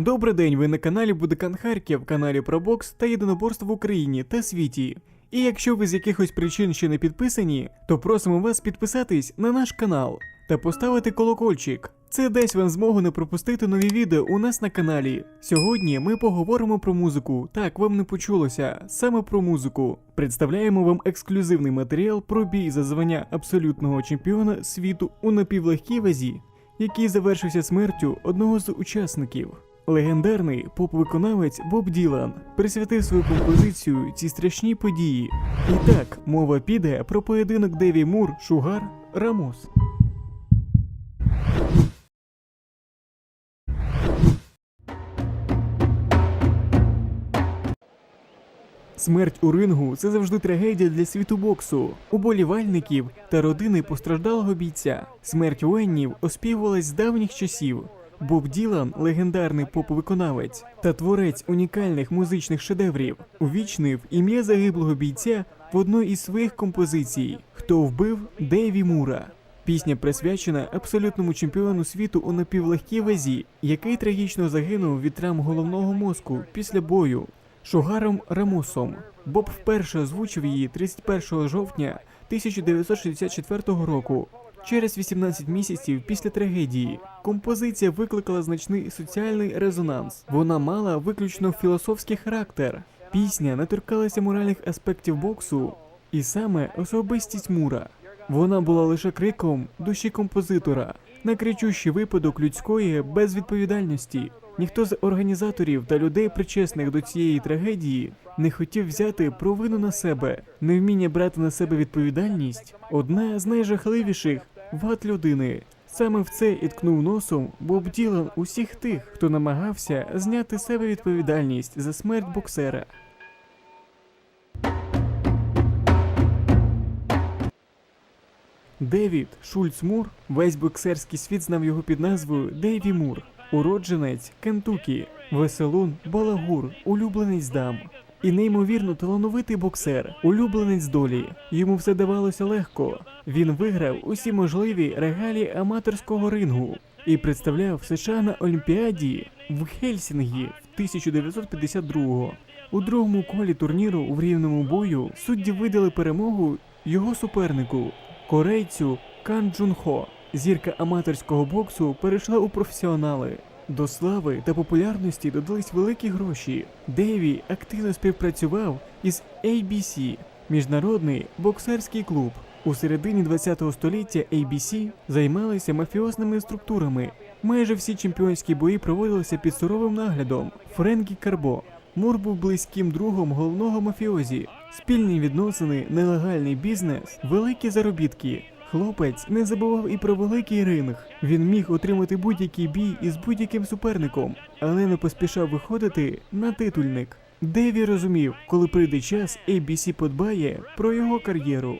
Добрий день, ви на каналі Будикан Харків, каналі про бокс та єдиноборство в Україні та світі. І якщо ви з якихось причин ще не підписані, то просимо вас підписатись на наш канал та поставити колокольчик. Це дасть вам змогу не пропустити нові відео у нас на каналі. Сьогодні ми поговоримо про музику. Так, вам не почулося, саме про музику. Представляємо вам ексклюзивний матеріал про бій за звання абсолютного чемпіона світу у напівлегкій вазі, який завершився смертю одного з учасників. Легендарний поп-виконавець Боб Ділан присвятив свою композицію цій страшній події. І так, мова піде про поєдинок Деві Мур, Шугар, Рамос. Смерть у рингу це завжди трагедія для світу боксу, уболівальників та родини постраждалого бійця. Смерть воїнів оспівувалась з давніх часів. Боб Ділан, легендарний поп-виконавець та творець унікальних музичних шедеврів, увічнив ім'я загиблого бійця в одній із своїх композицій Хто вбив Дейві Мура. Пісня присвячена абсолютному чемпіону світу у напівлегкій вазі, який трагічно загинув від травм головного мозку після бою Шугаром Рамосом. Боб вперше озвучив її 31 жовтня 1964 року. Через 18 місяців після трагедії композиція викликала значний соціальний резонанс. Вона мала виключно філософський характер. Пісня не торкалася моральних аспектів боксу, і саме особистість Мура. Вона була лише криком душі композитора на кричущий випадок людської безвідповідальності. Ніхто з організаторів та людей, причесних до цієї трагедії, не хотів взяти провину на себе. Невміння брати на себе відповідальність одна з найжахливіших вад людини. Саме в це і ткнув носом Боб Ділан усіх тих, хто намагався зняти з себе відповідальність за смерть боксера. Девід Шульц Мур, весь боксерський світ знав його під назвою Дейві Мур, уродженець Кентукі, веселун, балагур, улюбленець дам. І неймовірно талановитий боксер, улюбленець долі. Йому все давалося легко. Він виграв усі можливі регалії аматорського рингу і представляв США на Олімпіаді в Хельсінгі в 1952-го. У другому колі турніру в рівному бою судді видали перемогу його супернику корейцю Кан Джун Хо. Зірка аматорського боксу перейшла у професіонали. До слави та популярності додались великі гроші. Дейві активно співпрацював із ABC – міжнародний боксерський клуб. У середині 20-го століття ABC займалися мафіозними структурами. Майже всі чемпіонські бої проводилися під суровим наглядом. Френкі Карбо. Мур був близьким другом головного мафіозі. Спільні відносини, нелегальний бізнес, великі заробітки. Хлопець не забував і про великий ринг. Він міг отримати будь-який бій із будь-яким суперником, але не поспішав виходити на титульник. Деві розумів, коли прийде час, ABC подбає про його кар'єру.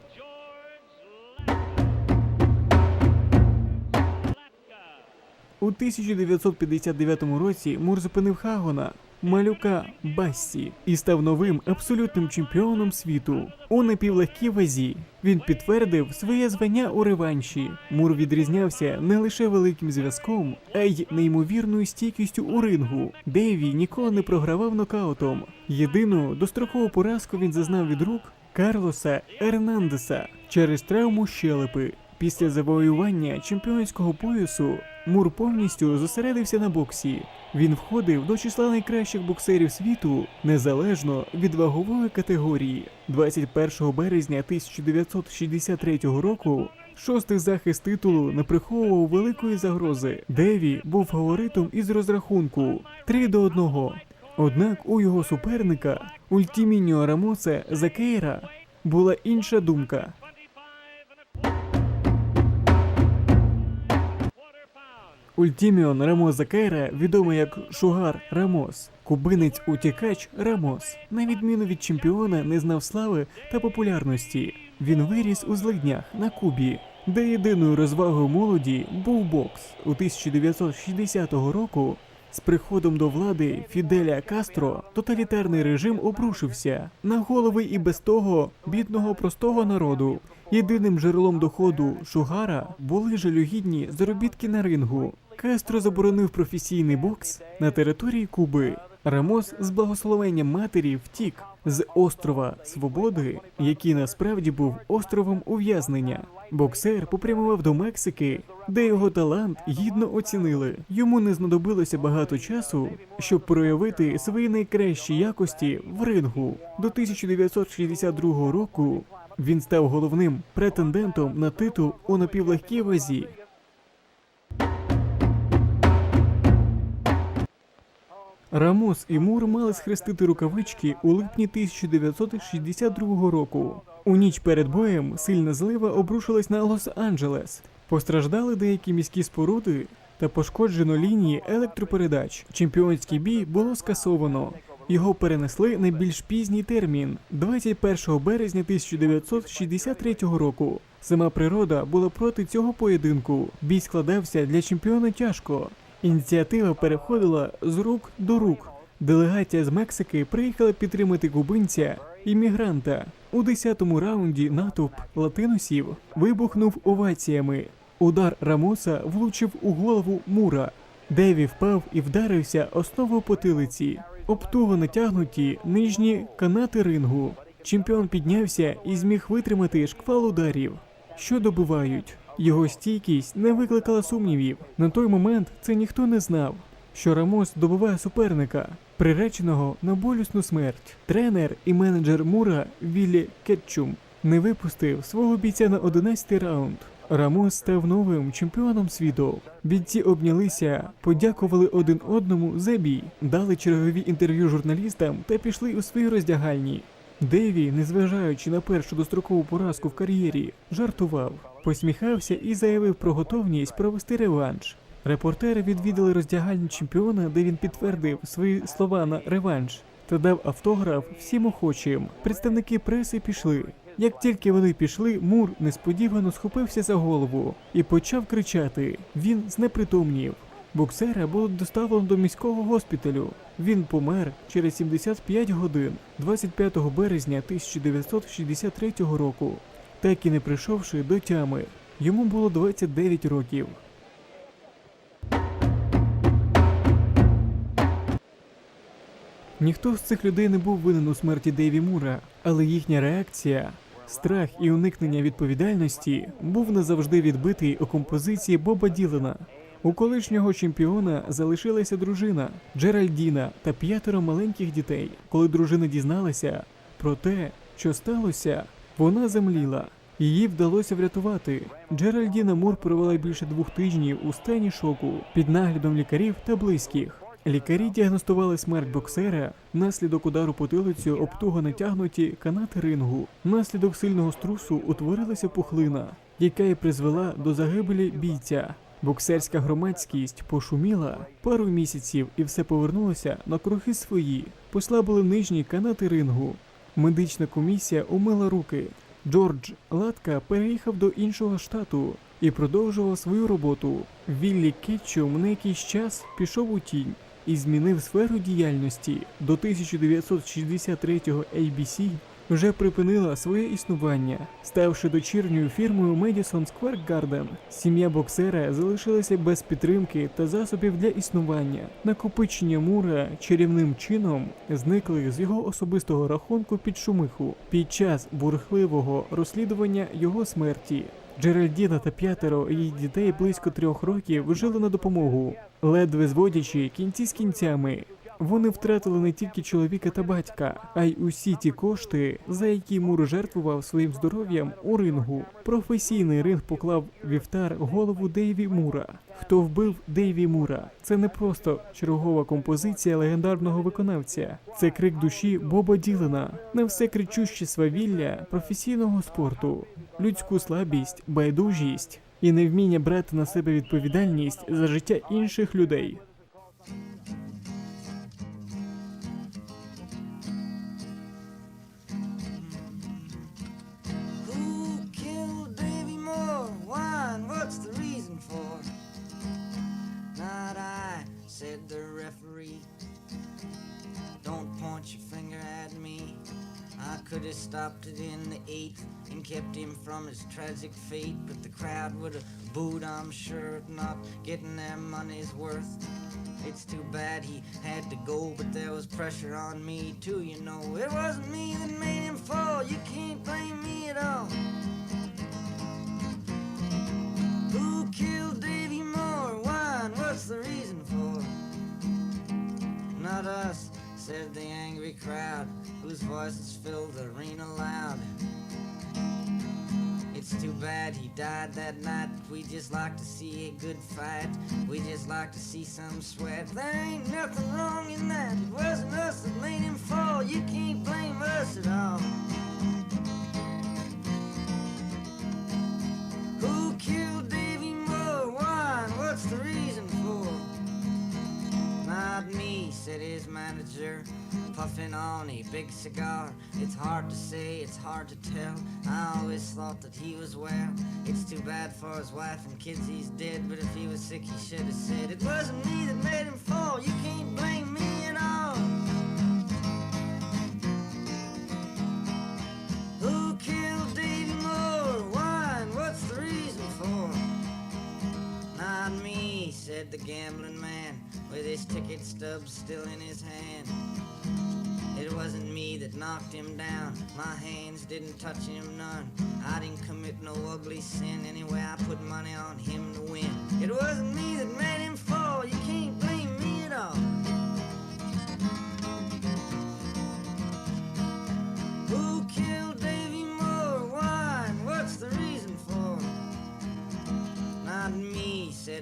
У 1959 році Мур зупинив Хагона, малюка Бассі, і став новим абсолютним чемпіоном світу у напівлегкій вазі. Він підтвердив своє звання у реванші. Мур відрізнявся не лише великим зв'язком, а й неймовірною стійкістю у рингу. Дейві ніколи не програвав нокаутом. Єдину дострокову поразку він зазнав від рук Карлоса Ернандеса через травму щелепи. Після завоювання чемпіонського поясу Мур повністю зосередився на боксі. Він входив до числа найкращих боксерів світу незалежно від вагової категорії. 21 березня 1963 року. Шостий захист титулу не приховував великої загрози. Деві був фаворитом із розрахунку 3 до 1. Однак у його суперника Ультімініо Рамоса Закейра була інша думка. Ультіміон Рамос Закейра, відомий як Шугар Рамос, кубинець утікач Рамос, на відміну від чемпіона, не знав слави та популярності. Він виріс у злиднях на Кубі, де єдиною розвагою молоді був бокс. У 1960 року з приходом до влади Фіделя Кастро тоталітарний режим обрушився на голови і без того бідного простого народу. Єдиним джерелом доходу Шугара були жалюгідні заробітки на рингу. Кастро заборонив професійний бокс на території Куби. Рамос з благословенням матері втік з острова Свободи, який насправді був островом ув'язнення. Боксер попрямував до Мексики, де його талант гідно оцінили. Йому не знадобилося багато часу, щоб проявити свої найкращі якості в рингу. До 1962 року він став головним претендентом на титул у напівлегкій вазі. Рамос і Мур мали схрестити рукавички у липні 1962 року. У ніч перед боєм сильна злива обрушилась на Лос-Анджелес. Постраждали деякі міські споруди та пошкоджено лінії електропередач. Чемпіонський бій було скасовано. Його перенесли на більш пізній термін 21 березня 1963 року. Сама природа була проти цього поєдинку. Бій складався для чемпіона тяжко. Ініціатива переходила з рук до рук. Делегація з Мексики приїхала підтримати кубинця іммігранта. У 10-му раунді натовп латиносів вибухнув оваціями. Удар Рамоса влучив у голову Мура. Деві впав і вдарився основою потилиці. Обтуго натягнуті нижні канати рингу. Чемпіон піднявся і зміг витримати шквал ударів, що добивають. Його стійкість не викликала сумнівів. На той момент це ніхто не знав, що Рамос добиває суперника, приреченого на болісну смерть. Тренер і менеджер Мура Віллі Кетчум не випустив свого бійця на 11-й раунд. Рамос став новим чемпіоном світу. Бійці обнялися, подякували один одному за бій, дали чергові інтерв'ю журналістам та пішли у свої роздягальні. Деві, незважаючи на першу дострокову поразку в кар'єрі, жартував, посміхався і заявив про готовність провести реванш. Репортери відвідали роздягальню чемпіона, де він підтвердив свої слова на реванш та дав автограф всім охочим. Представники преси пішли. Як тільки вони пішли, Мур несподівано схопився за голову і почав кричати. Він знепритомнів. Боксера було доставлено до міського госпіталю. Він помер через 75 годин 25 березня 1963 року, так і не прийшовши до тями. Йому було 29 років. Ніхто з цих людей не був винен у смерті Дейві Мура, але їхня реакція, страх і уникнення відповідальності був назавжди відбитий у композиції Боба Ділена. У колишнього чемпіона залишилася дружина Джеральдіна та п'ятеро маленьких дітей. Коли дружина дізналася про те, що сталося, вона земліла. Її вдалося врятувати. Джеральдіна Мур провела більше двох тижнів у стані шоку під наглядом лікарів та близьких. Лікарі діагностували смерть боксера внаслідок удару потилицю об туго натягнуті канати рингу. Внаслідок сильного струсу утворилася пухлина, яка і призвела до загибелі бійця. Боксерська громадськість пошуміла пару місяців і все повернулося на круги свої. Послабили нижні канати рингу. Медична комісія умила руки. Джордж Латка переїхав до іншого штату і продовжував свою роботу. Віллі Кетчум на якийсь час пішов у тінь і змінив сферу діяльності. До 1963-го ABC вже припинила своє існування, ставши дочірньою фірмою Madison Square Garden. Сім'я боксера залишилася без підтримки та засобів для існування. Накопичення мура чарівним чином зникли з його особистого рахунку під шумиху під час бурхливого розслідування його смерті. Джеральдіна та п'ятеро її дітей близько трьох років жили на допомогу, ледве зводячи кінці з кінцями. Вони втратили не тільки чоловіка та батька, а й усі ті кошти, за які Мур жертвував своїм здоров'ям у рингу. Професійний ринг поклав вівтар голову Дейві Мура. Хто вбив Дейві Мура? Це не просто чергова композиція легендарного виконавця, це крик душі Боба Ділена на все кричуще свавілля професійного спорту, людську слабість, байдужість і невміння брати на себе відповідальність за життя інших людей. Could have stopped it in the eighth and kept him from his tragic fate, but the crowd would have booed, I'm sure, not getting their money's worth. It's too bad he had to go, but there was pressure on me too, you know. It wasn't me that made him fall, you can't blame me at all. Who killed Davy Moore? Why and what's the reason for? Not us, said the angry crowd, whose voices filled the arena loud. It's too bad he died that night. We just like to see a good fight. We just like to see some sweat. There ain't nothing wrong in that. It wasn't us that made him fall. You can't blame us at all. His manager, puffing on a big cigar. It's hard to say, it's hard to tell. I always thought that he was well. It's too bad for his wife and kids he's dead, but if he was sick, he should have said, It wasn't me that made him fall. You can't blame me said the gambling man, with his ticket stubs still in his hand. It wasn't me that knocked him down. My hands didn't touch him none. I didn't commit no ugly sin. Anyway, I put money on him to win. It wasn't me that made him fall. You can't blame me at all.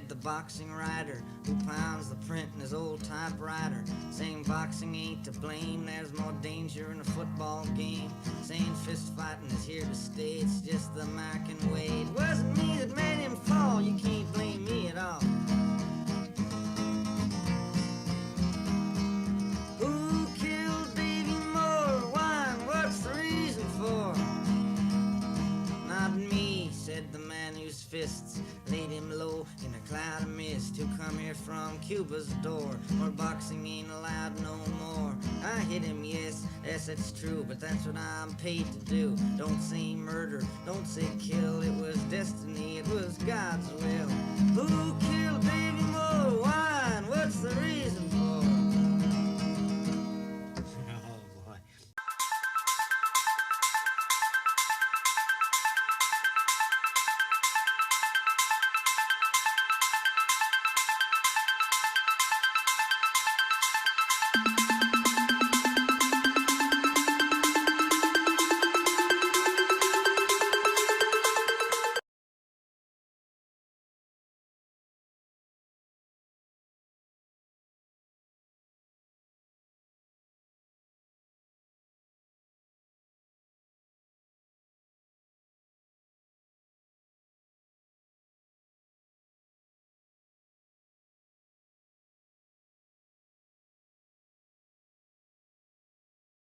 The boxing writer who pounds the print in his old typewriter. Saying boxing ain't to blame, there's more danger in a football game. Saying fist fighting is here to stay, it's just the American way. It wasn't me that made him fall, you can't blame me at all. From Cuba's door, where boxing ain't allowed no more. I hit him, yes, yes, it's true, but that's what I'm paid to do. Don't say murder, don't say kill. It was destiny, it was God's will. Who killed